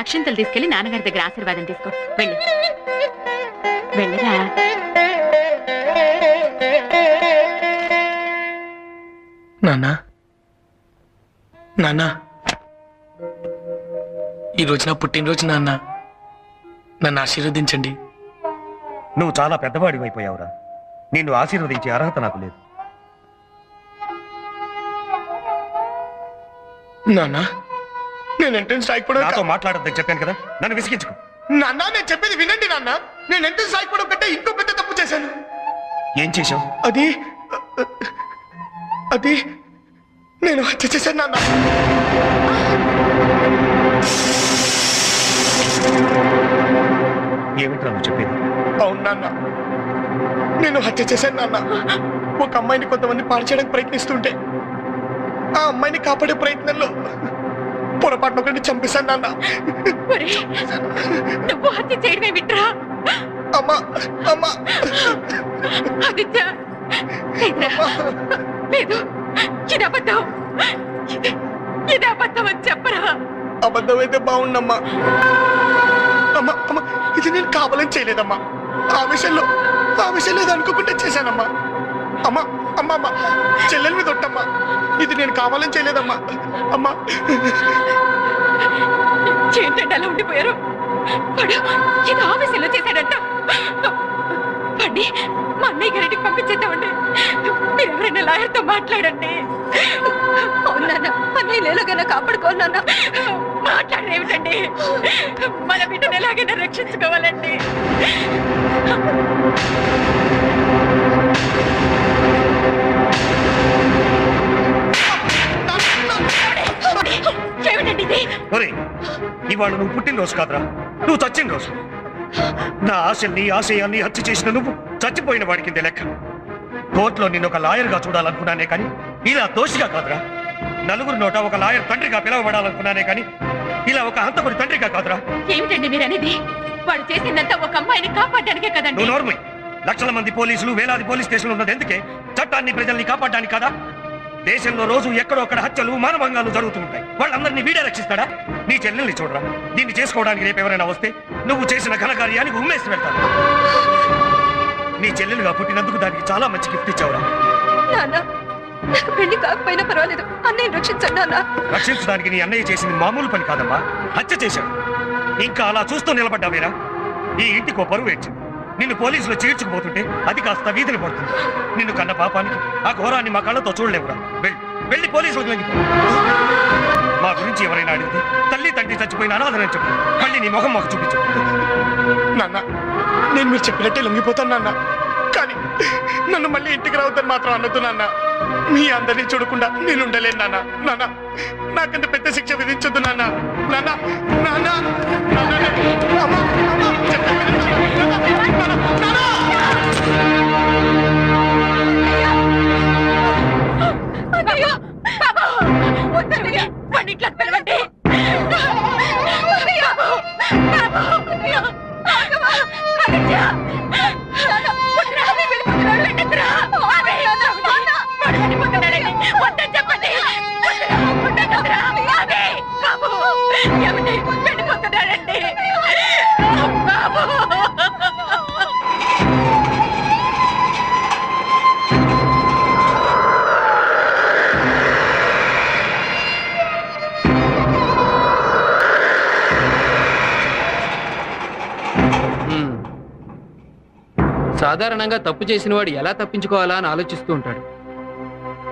అక్షింతలు తీసుకెళ్ళి నాన్నగారి దగ్గర ఆశీర్వాదం తీసుకో. వెళ్ళి. వెళ్ళరా? నాన్నా. నాన్నా. ఈరోజు నా పుట్టినరోజు నాన్న. నన్ను ఆశీర్వదించండి. నువ్వు చాలా పెద్దవాడివి అయిపోయావురా. నిన్ను ఆశీర్వదించే అర్హత నాకు లేదు. నాన్న. నేను ఎంట్రన్స్ రాయకపోవడం నాతో మాట్లాడొద్దని చెప్పాను కదా. నన్ను విసిగించుకో. నాన్న నేను చెప్పేది వినండి నాన్న. నేను ఎంట్రన్స్ రాయకపోవడం కంటే ఇంకో పెద్ద తప్పు చేశాను. ఏం చేశావు? అది అది నేను హత్య చేశాను నాన్న. ఏమిట్రా నువ్వు చెప్పేది? అవును నాన్న. నేను హత్య చేశాను నాన్న. ఒక అమ్మాయిని కొంతమంది పాడు చేయడానికి ప్రయత్నిస్తుంటే ఆ అమ్మాయిని కాపాడే ప్రయత్నంలో పొరపాటు ఒకటి చంపేశాను నాన్న. నువ్వు హత్య చేయడమే విట్రా. అమ్మా అమ్మా. ఆదిత్య. లేదు ఇది అబద్ధం. ఇది- అబద్ధం అని చెప్పరా? అబద్ధమైతే బాగుండమ్మా. అమ్మా అమ్మా ఇది నేను కావాలని చేయలేదమ్మా. ఆ విషయంలో ఆ విషయంలో అనుకోకుండా చేశానమ్మా. అమ్మా అమ్మా అమ్మా చెల్లెల మీద ఒట్టమ్మా ఇది నేను కావాలని చేయలేదమ్మా. అమ్మా. ఏంటంటే అలా ఉండిపోయారు. వాడు ఇది ఆఫీసులో చేశాడంట. పండి మా అన్నయ్య గారికి పంపించేద్దామండి. మీరు ఎవరైనా లాయర్తో మాట్లాడండి. అవునా అన్నయ్య లేలోగైనా కాపాడుకోనా మాట్లాడేమిటండి మన బిడ్డను ఎలాగైనా రక్షించుకోవాలండి. ఒరే ఇవాళ నువ్వు పుట్టినరోజు కాదురా. నువ్వు చచ్చిన రోజు. నా ఆశల్ని ఆశయాన్ని హత్య చేసిన నువ్వు చచ్చిపోయిన వాడి కింద లెక్క. కోర్టులో నిన్ను ఒక లాయర్గా చూడాలనుకున్నానే కానీ ఇలా దోషిగా కాదురా. నలుగురు నోట ఒక లాయర్ తండ్రిగా పిలవబడాలనుకున్నానే కానీ ఇలా ఒక హంతకుడి తండ్రిగా కాదురా. ఏమిటండి మీరు అనేది వాడు చేసిందంతా ఒక అమ్మాయిని కాపాడడానికే కదండి. నువ్వు నోర్మై లక్షల మంది పోలీసులు వేలాది పోలీస్ స్టేషన్లు ఉన్నది ఎందుకే? చట్టాన్ని ప్రజల్ని కాపాడడానికి కదా? దేశంలో రోజు ఎక్కడో అక్కడ హత్యలు మానభంగాలు జరుగుతుంటాయి. వాళ్ళందరినీ వీడే రక్షిస్తాడా? నీ చెల్లెల్ని చూడరా. దీన్ని చేసుకోవడానికి రేపు ఎవరైనా వస్తే నువ్వు చేసిన ఘనకార్యానికి ఉమ్మేసి వెళ్తాను. నీ చెల్లెలుగా పుట్టినందుకు దానికి చాలా మంచి గిఫ్ట్ ఇచ్చావురా. నాకు పెళ్ళి కాకపోయినా పర్వాలేదు. అన్నయ్య రక్షించండి నాన్న. రక్షించడానికి నీ అన్నయ్య చేసింది మామూలు పని కాదమ్మా. హత్య చేశావు ఇంకా అలా చూస్తూ నిలబడ్డావేరా? ఈ ఇంటికి పరువు ఏడ్చింది. నిన్ను పోలీసులు చేర్చుకుపోతుంటే అది కాస్త వీధిని పడుతుంది. నిన్ను కన్న పాపానికి ఆ ఘోరాన్ని మా కళ్ళతో చూడలేవురా. వెళ్ళి. వెళ్ళి పోలీసులకు లొంగిపో మా గురించి ఎవరైనా అడిగితే తల్లి తండ్రి చచ్చిపోయిన అనాథనని చెప్పు. మళ్ళీ నీ ముఖం మాకు చూపించు. నాన్న నేను మీరు చెప్పినట్టే లొంగిపోతాను నాన్న. నన్ను మళ్ళీ ఇంటికి రావద్దని మాత్రం అనొద్దు నాన్న మీ అందరినీ చూడకుండా నేను ఉండలేను నాన్న నాన్న నాకంత పెద్ద శిక్ష విధించొద్దు నాన్న నాన్న నాన్న నాన్న బాబు వద్దన్నయ్య వాడిని ఇట్లా పిలవండి సాధారణంగా తప్పు చేసిన వాడు ఎలా తప్పించుకోవాలా అని ఆలోచిస్తూ ఉంటాడు.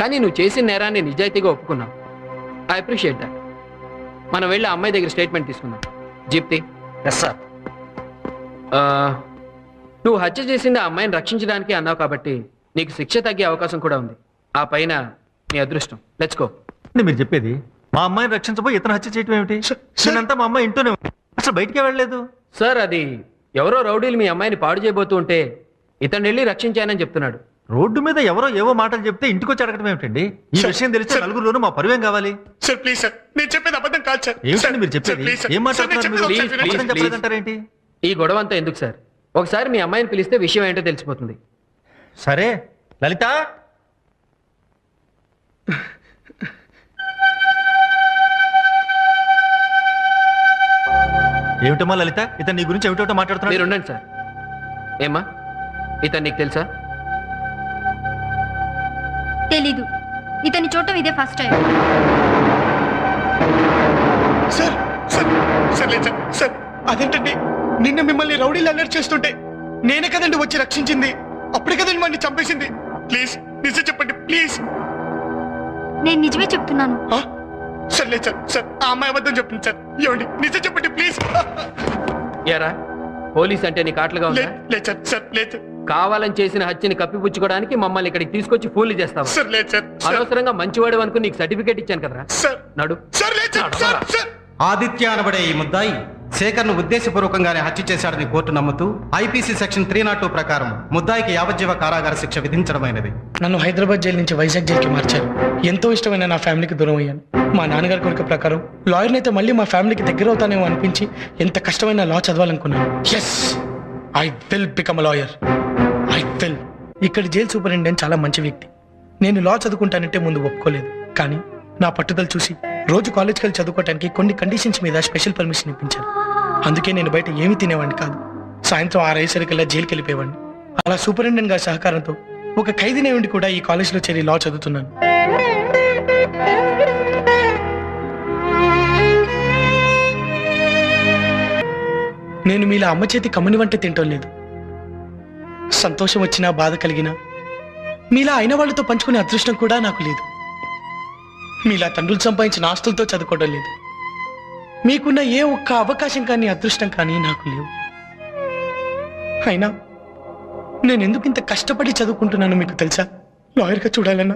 కానీ నువ్వు చేసిన నేరాన్ని నిజాయితీగా ఒప్పుకున్నావు. ఐ అప్రిషియేట్ దాట్ మనం వెళ్ళి ఆ అమ్మాయి దగ్గర స్టేట్మెంట్ తీసుకుందాం. జీప్తి ఎస్ సార్ నువ్వు హత్య చేసింది ఆ అమ్మాయిని రక్షించడానికి అన్నావు కాబట్టి నీకు శిక్ష తగ్గే అవకాశం కూడా ఉంది. ఆ పైన నీ అదృష్టం. లెట్స్ గో మీరు చెప్పేది మా అమ్మాయిని రక్షించబోయి ఇతను హత్య చేయటం ఏమిటి? నేనంతా మా అమ్మాయి ఇంటూనే. అసలు బయటికే వెళ్ళలేదు. సార్ అది ఎవరో రౌడీలు మీ అమ్మాయిని పాడు చేయబోతూ ఉంటే ఇతను వెళ్ళి రక్షించానని చెప్తున్నాడు. రోడ్డు మీద ఎవరో ఏవో మాటలు చెప్తే ఇంటికి వచ్చి అడగటం ఏమిటండి? ఈ సార్, విషయం తెలిస్తే సార్. నలుగురులోనూ మా పరువేం కావాలి? Sir please sir. నేను చెప్పేది అబద్ధం కాదు సార్. ఏమిటండి మీరు సార్, చెప్పేది ప్లీజ్ సార్. ఏం సార్, నేను మాట్లాడుతున్నారు చెప్పేది మీరు? ఒకసారి ప్లీజ్, వినండి. అబద్ధం ప్లీజ్. చెప్పలేదంటారేంటి ఈ గొడవ అంతా ఎందుకు సార్? ఒకసారి మీ అమ్మాయిని పిలిస్తే విషయం ఏంటో తెలిసిపోతుంది. సరే. లలిత! ఏమిటమ్మా లలిత? ఇతను నీ గురించి ఏమిటో మీరు మాట్లాడుతున్నాడు ఉండండి సార్. ఏమ్మా? ఇతను నీకు తెలుసా? తెలీదు. ఇతని చూడటం ఇదే first time sir sir sir లేదు సార్ సార్ అదేంటండి? నిన్న మిమ్మల్ని రౌడీలు అలర్ట్ చేస్తుంటే నేనే కదండి వచ్చి రక్షించింది? అప్పుడే కదండి మళ్ళీ చంపేసింది? ప్లీజ్ నిజం చెప్పండి ప్లీజ్. నేను నిజమే చెప్తున్నాను. సార్ లేదు సార్ సార్ ఆ అమ్మాయి అబద్ధం చెప్పింది సార్. ఏమండి నిజం చెప్పండి ప్లీజ్. ఎరా పోలీస్ అంటే నీకు ఆటలుగా లేదు లేదు సార్ సార్ లేదు. కావాలని చేసిన హత్యని కప్పిపుచ్చుకోవడానికి మమ్మల్ని ఇక్కడికి తీసుకొచ్చి ఫూల్ చేస్తావా? సార్ లేదు సార్. సార్ అనవసరంగా మంచివాడు అనుకుని నీకు సర్టిఫికేట్ ఇచ్చాను కదరా? సార్. నడు. సార్ లేదు సార్. Sir sir. ఆదిత్య అనబడే ఈ ముద్దాయి శేఖర్ను ఉద్దేశపూర్వకంగానే హత్య చేశాడని కోర్టు నమ్ముతూ IPC section three nought two ప్రకారం ముద్దాయికి యావజ్జీవ కారాగార శిక్ష విధించడమైనది. నన్ను హైదరాబాద్ జైలు నుంచి వైజాగ్ జైలుకి మార్చారు. ఎంతో ఇష్టమైన నా ఫ్యామిలీకి దూరం అయ్యాను. మా నాన్నగారి కోరిక ప్రకారం లాయర్ని అయితే మళ్ళీ మా ఫ్యామిలీకి దగ్గర అవుతానేమో అనిపించి ఎంత కష్టమైన law చదవాలనుకున్నాను. Yes I will become lawyer ఇక్కడ జైలు సూపరింటెండెంట్ చాలా మంచి వ్యక్తి. నేను లా చదువుకుంటానంటే ముందు ఒప్పుకోలేదు. కానీ నా పట్టుదల చూసి రోజు కాలేజ్కి వెళ్ళి చదువుకోవడానికి కొన్ని కండిషన్స్ మీద స్పెషల్ పర్మిషన్ ఇప్పించారు. అందుకే నేను బయట ఏమీ తినేవాడిని కాదు. సాయంత్రం ఆరేసరికల్లా జైలుకి వెళ్ళిపోయేవాడిని. అలా సూపరింటెండెంట్ గారి సహకారంతో ఒక ఖైదీనే ఉండి కూడా ఈ కాలేజ్లో చేరి లా చదువుతున్నాను. నేను మీలా అమ్మ చేతి కమ్మని వంట తింటం లేదు సంతోషం వచ్చినా బాధ కలిగినా మీలా అయిన వాళ్ళతో పంచుకునే అదృష్టం కూడా నాకు లేదు. మీలా తండ్రులు సంపాదించిన ఆస్తులతో చదువుకోవడం లేదు. మీకున్న ఏ ఒక్క అవకాశం కానీ అదృష్టం కానీ నాకు లేవు. అయినా నేను ఎందుకు ఇంత కష్టపడి చదువుకుంటున్నాను మీకు తెలుసా? లాయర్గా చూడాలన్నా.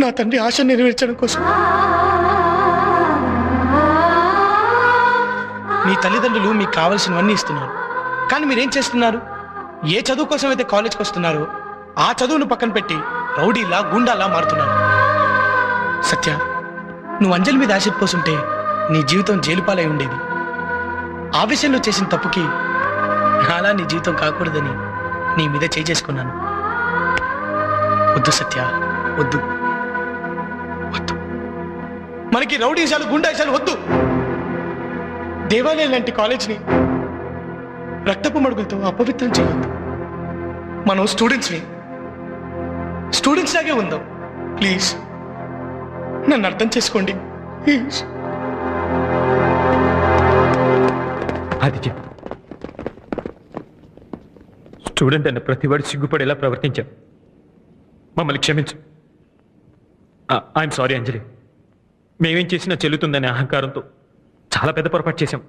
నా తండ్రి ఆశ నెరవేర్చడం కోసం. మీ తల్లిదండ్రులు మీకు కావలసినవన్నీ ఇస్తున్నారు. కానీ మీరేం చేస్తున్నారు? ఏ చదువు కోసం అయితే కాలేజ్కి వస్తున్నారో ఆ చదువును పక్కన పెట్టి రౌడీలా గుండాలా మారుతున్నారు. సత్య నువ్వు అంజలి మీద ఆశ పోసుంటే నీ జీవితం జైలుపాలై ఉండేది. ఆ విషయంలో చేసిన తప్పుకి నాలా నీ జీవితం కాకూడదని నీ మీద చేయి చేసుకున్నాను. వద్దు సత్య వద్దు. వద్దు. మనకి రౌడీశాలు గుండాశాలు వద్దు. దేవాలయం లాంటి కాలేజ్ని రక్తపు మడుగులతో అపవిత్రం చేయొద్దు మనం స్టూడెంట్స్ని స్టూడెంట్స్ లాగే ఉందాం. ప్లీజ్ నన్ను అర్థం చేసుకోండి. ప్లీజ్ ఆదిత్య స్టూడెంట్ అన్న ప్రతివాడు సిగ్గుపడేలా ప్రవర్తించాం. మమ్మల్ని క్షమించు. ఐఎమ్ సారీ అంజలి మేమేం చేసినా చెల్లుతుందనే అహంకారంతో చాలా పెద్ద పొరపాటు చేశాం.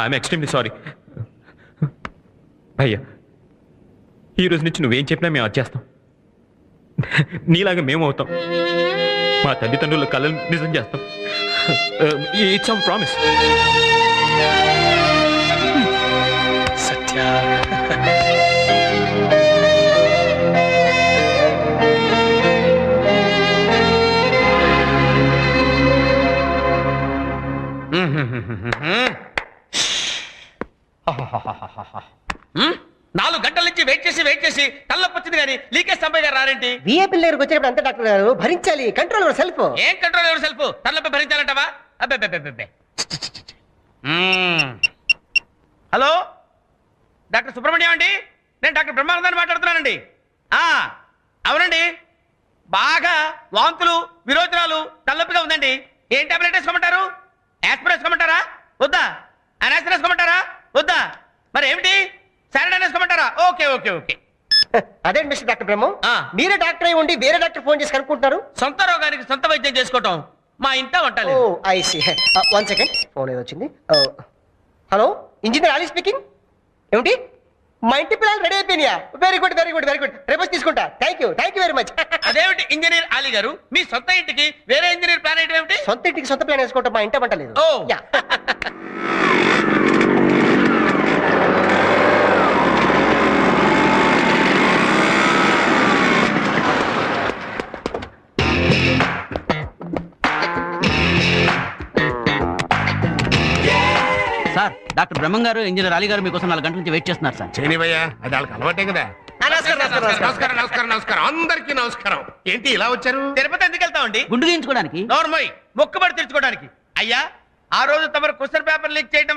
ఐఎమ్ ఎక్స్ట్రీమ్లీ సారీ అయ్యా ఈ రోజు నుంచి నువ్వేం చెప్పినా మేము అది చేస్తాం నీలాగా మేము అవుతాం మా తల్లిదండ్రుల కళలు నిజం చేస్తాం. It's our promise Satya. నాలుగు గంటల నుంచి వెయిట్ చేసి వెయిట్ చేసి తల్లొప్పి వచ్చింది కానీ లీకేజ్ సంపయ్య గారు రారేంటి? విఏపీ దగ్గరకు వచ్చినప్పుడు అంతే డాక్టర్ గారు? భరించాలి. Control your self. ఏం కంట్రోల్ ఎవరు సెల్ఫ్? తల్లొప్పి భరించాలంటావా? అబ్బే. హలో? డాక్టర్ సుబ్రహ్మణ్యం అండి? నేను డాక్టర్ బ్రహ్మానందాన్ని మాట్లాడుతున్నానండి. ఆ, అవునండి. బాగా వాంతులు విరోచనాలు తలనొప్పిగా ఉందండి. ఏం టాబ్లెట్ వేసుకోమంటారు? యాస్పిరిన్ వేసుకోమంటారా? వద్దా? అనాసిన్ వేసుకోమంటారా? వద్దా? మరి ఏమిటి? సారడాన్ వేసుకోమంటారా ఓకే ఓకే ఓకే. అదే మిస్టర్ డాక్టర్ బ్రహ్మ? ఆ. మీరే డాక్టర్ అయి ఉండి వేరే డాక్టర్ ఫోన్ చేసి కనుక్కుంటున్నారు? సొంత రోగానికి సొంత వైద్యం చేసుకోవటం మా ఇంట ఓ వంటలేదు I see one second phone ఏదో వచ్చింది. హలో ఇంజనీర్ అలీ స్పీకింగ్ ఏమిటి? మా ఇంటి పిల్లలు రెడీ అయిపోయినాయా? Very good very good very good రేపు వచ్చి తీసుకుంటా. Thank you thank you very much అదేమిటి ఇంజనీర్ అలీ గారు? మీ సొంత ఇంటికి వేరే ఇంజనీర్ ప్లాన్ ఏంటి సొంత ఇంటికి సొంత ప్లాన్ వేసుకోవటం మా ఇంట పంటలేదు ఓ. యా సార్ డాక్టర్ బ్రహ్మం గారు ఇంజనీర్ అలీ గారు మీకోసం నాలుగు గంటల నుంచి వెయిట్ చేస్తున్నారు సార్. చేయనివయ్యా అది వాళ్ళకి అలవాటే కదా. నమస్కారం నమస్కారం నమస్కారం. అందరికీ నమస్కారం. ఏంటి ఇలా వచ్చారు? తిరుపతి ఎందుకు వెళ్తామండి? గుండు గీయించుకోవడానికి. నోర్మోయ్ మొక్కుబడి తెచ్చుకోవడానికి అయ్యా ఆ రోజు తమరు క్వశ్చన్ పేపర్ లీక్ చేయడం